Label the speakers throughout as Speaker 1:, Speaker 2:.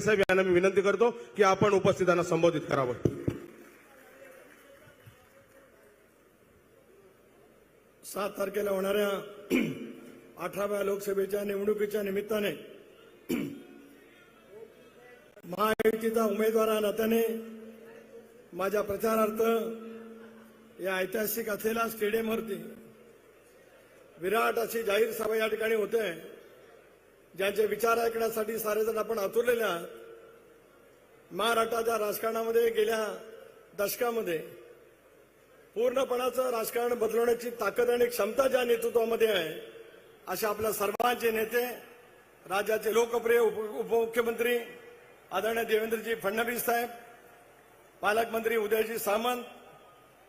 Speaker 1: साहेब यांना मी विनंती करतो की आपण उपस्थितांना संबोधित करावं.
Speaker 2: सात तारखेला होणाऱ्या अठराव्या लोकसभेच्या निवडणुकीच्या निमित्ताने महायुतीचा उमेदवार नात्याने माझ्या प्रचारार्थ या ऐतिहासिक असलेल्या स्टेडियमवरती विराट अशी जाहीर सभा या ठिकाणी होते. ज्यांचे विचार ऐकण्यासाठी सारेजण आपण आतुरलेले आहात महाराष्ट्राच्या राजकारणामध्ये गेल्या दशकामध्ये पूर्णपणाचं राजकारण बदलवण्याची ताकद आणि क्षमता ज्या नेतृत्वामध्ये आहे अशा आपल्या सर्वांचे नेते राज्याचे लोकप्रिय उप उपमुख्यमंत्री आदरणीय देवेंद्रजी फडणवीस साहेब पालकमंत्री उदयजी सामंत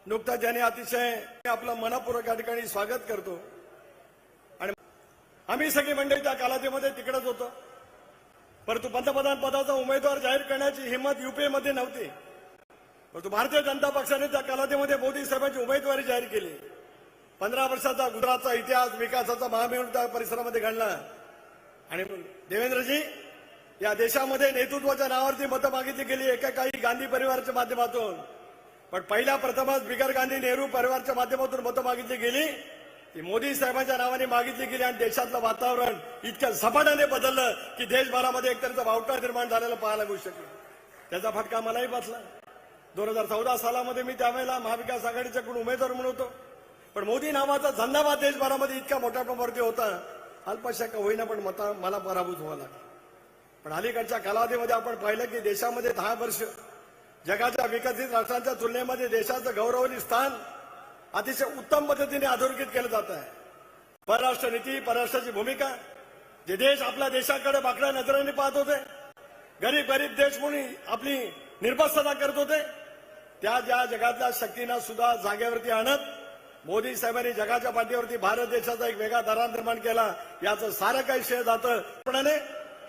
Speaker 2: नुकताच ज्यांनी अतिशय आपलं मनापूर्वक या ठिकाणी स्वागत करतो. आम्ही सगळी मंडळी त्या कालावधीमध्ये तिकडेच होतो. परंतु पंतप्रधान पदाचा उमेदवार जाहीर करण्याची हिंमत युपीएमध्ये नव्हती. परंतु भारतीय जनता पक्षाने त्या कालावधीमध्ये मोदी साहेबांची उमेदवारी जाहीर केली. पंधरा वर्षाचा गुजरातचा इतिहास विकासाचा महामेळून त्या परिसरामध्ये घडला. आणि देवेंद्रजी या देशामध्ये नेतृत्वाच्या नावावरती मतं मागितली गेली एका काही गांधी परिवाराच्या माध्यमातून. पण पहिल्या प्रथमच बिगर गांधी नेहरू परिवाराच्या माध्यमातून मतं मागितली गेली. ती मोदी साहेबांच्या नावाने मागितली गेली आणि देशातलं वातावरण इतक्या झपाट्याने बदललं की देशभरामध्ये एकतरचा वावटा निर्माण झालेला पाहायला मिळू शकलं. त्याचा फटका मलाही बसला. दोन हजार चौदा सालामध्ये मी त्यावेळेला महाविकास आघाडीच्याकडून उमेदवार म्हणून होतो. पण मोदी नावाचा झंडाबाद देशभरामध्ये इतक्या मोठ्या प्रमाणावरती होता अल्पशा का होईना पण मता मला पराभूत व्हावं लागलं. पण अलीकडच्या कालावधीमध्ये आपण पाहिलं की देशामध्ये दहा वर्ष जगाच्या विकसित राष्ट्रांच्या तुलनेमध्ये देशाचं गौरवनी स्थान अतिशय उत्तम पद्धतीने अधोरेखित केलं जात आहे. परराष्ट्र नीती परराष्ट्राची भूमिका. जे देश आपल्या देशाकडे बाकड्या नजरेने पाहत होते गरीब गरीब देश म्हणून आपली निर्बस्तता करत होते त्या ज्या जगातल्या शक्तींना सुद्धा जागेवरती आणत मोदी साहेबांनी जगाच्या पाठीवरती भारत देशाचा एक वेगळा दरा निर्माण केला याचं सारं काही श्रेय जातं. पूर्णपणे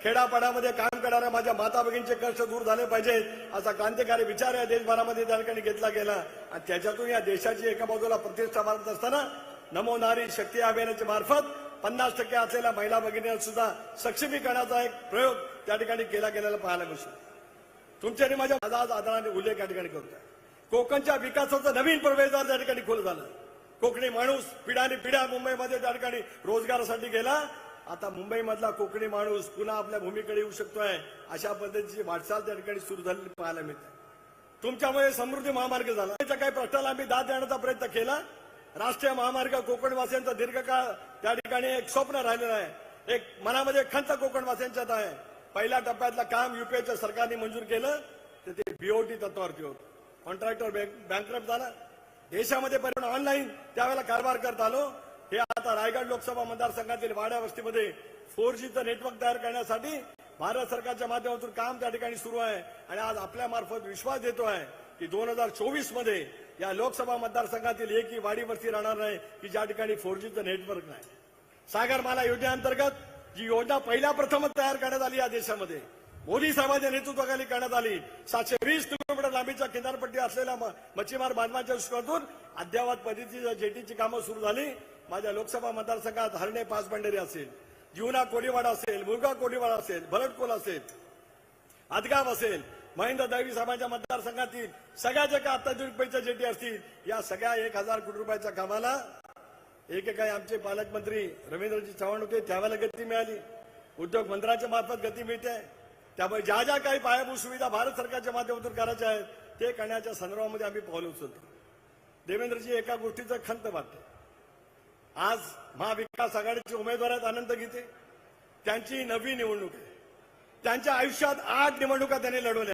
Speaker 2: खेडापाड्यामध्ये काम करणाऱ्या माझ्या माता भगिनीचे कष्ट दूर झाले पाहिजेत असा क्रांतिकारी विचार या देशभरामध्ये त्या ठिकाणी घेतला गेला. आणि त्याच्यातून या देशाची एका बाजूला प्रतिष्ठा मारत असताना नमो नारी शक्ती अभियानाच्या मार्फत पन्नास टक्के असलेल्या महिला भगिनी सुद्धा सक्षमीकरणाचा एक प्रयोग त्या ठिकाणी केला गेलेला पाहायला मिळतो. तुमच्या आणि माझ्या आज आदराने उल्लेख या ठिकाणी करतोय. कोकणच्या विकासाचं नवीन प्रवेशद्वार त्या ठिकाणी खुलं झालं. कोकणी माणूस पिढ्याने पिढ्या मुंबईमध्ये त्या ठिकाणी रोजगारासाठी गेला. आता मुंबईमधला कोकणी माणूस पुन्हा आपल्या भूमीकडे येऊ शकतोय अशा पद्धतीची वाटचाल त्या ठिकाणी सुरू झालेली पाहायला मिळते. तुमच्यामुळे समृद्धी महामार्ग झाला. त्याच्या काही प्रश्नाला आम्ही दाद देण्याचा प्रयत्न केला. राष्ट्रीय महामार्ग कोकणवासियांचा दीर्घकाळ त्या ठिकाणी एक स्वप्न राहिलेलं आहे. एक मनामध्ये खंत कोकणवासियांच्यात आहे. पहिल्या टप्प्यातलं काम युपीएच्या सरकारने मंजूर केलं तर ते बीओटी तत्वावरती होतं. कॉन्ट्रॅक्टर बँकरप्ट झाला. देशामध्ये परिणाम ऑनलाईन त्यावेळेला कारभार करत आलो. हे आता रायगड लोकसभा मतदारसंघातील वाड्या वस्तीमध्ये फोर जीचं नेटवर्क तयार करण्यासाठी भारत सरकारच्या माध्यमातून काम त्या ठिकाणी सुरू आहे. आणि आज आपल्या मार्फत विश्वास देतो आहे की दोन हजार चोवीसमध्ये या लोकसभा मतदारसंघातील एकही वाडी वस्ती राहणार नाही की ज्या ठिकाणी फोर जीचं नेटवर्क नाही. सागरमाला योजनेअंतर्गत जी योजना पहिल्या प्रथमच तयार करण्यात आली या देशामध्ये मोदी साहेबांच्या नेतृत्वाखाली करण्यात आली. सातशे वीस किलोमीटर लांबीच्या किनारपट्टी असलेल्या मच्छीमार बांधवांच्या दृष्टीकोनातून अद्यावत पद्धतीच्या जेटीची कामं सुरू झाली. माझ्या लोकसभा मतदारसंघात हरणे पाच असेल जीवना कोळीवाडा असेल मुलगा कोळीवाडा असेल भरटकोल असेल आदगाव असेल महेंद्र दळवी साहेबांच्या मतदारसंघातील सगळ्या ज्या काही अत्याधुनिक पैच्या जेटी असतील या सगळ्या एक हजार कोटी रुपयाच्या कामाला एकेकाळी आमचे पालकमंत्री रवींद्रजी चव्हाण होते त्यावेळेला गती मिळाली. उद्योग मंत्र्यांच्या मार्फत गती मिळते. त्यामुळे ज्या ज्या काही पायाभूत सुविधा भारत सरकारच्या माध्यमातून करायच्या आहेत ते करण्याच्या संदर्भामध्ये आम्ही पावलं उचलतो. देवेंद्रजी एका गोष्टीचं खंत वाटतं आज महाविकास आघाडीचे उमेदवार आहेत आनंद गीते. त्यांची नवी निवडणूक आहे. त्यांच्या आयुष्यात आठ निवडणुका त्यांनी लढवल्या.